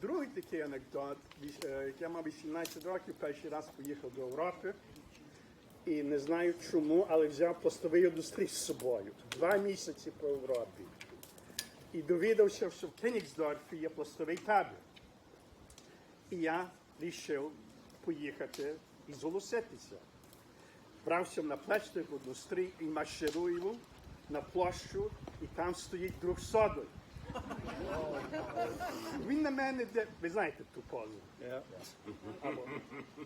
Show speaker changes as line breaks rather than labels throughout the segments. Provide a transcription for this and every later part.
Другий такий анекдот, е, як я мав 18 років, перший раз поїхав до Європи. І не знаю чому, але взяв пластовий індустрій з собою. Два місяці по Європі. І довідався, що в Кенігсдорфі є пластовий табір. І я вирішив поїхати і зголоситися. Брався на плечник в індустрії і марширую на площу, і там стоїть друг содой. Він на мене, де, ви знаєте ту позу. Або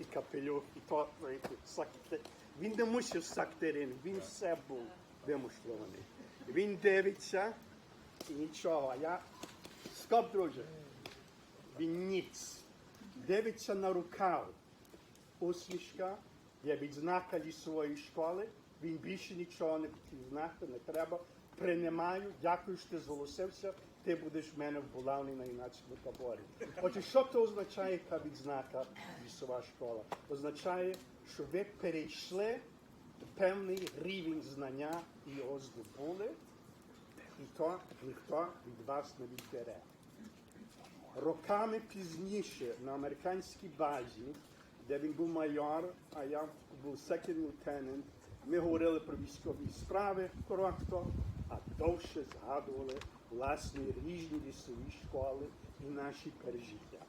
і капелюх, і то, знаєте, сакте. Він не мусив сактерин, він все був вимуштрований. Він дивиться і нічого, а я стоп, друже. Він ніц. Дивиться на рукав. Усмішка є відзнака лісової школи. Він більше нічого не хотів знати, не треба. Приймаю, дякую, що ти зголосився. Ти будеш в мене в Булавні на юнацькому таборі. Отже, що це означає та відзнака лісова школа? Означає, що ви перейшли певний рівень знання і його здобули, і то ніхто від вас не відбере. Роками пізніше на американській базі, де він був майор, а я був second lieutenant, ми говорили про військові справи коротко, а довше згадували власні різні лісові школи і наші пережиття.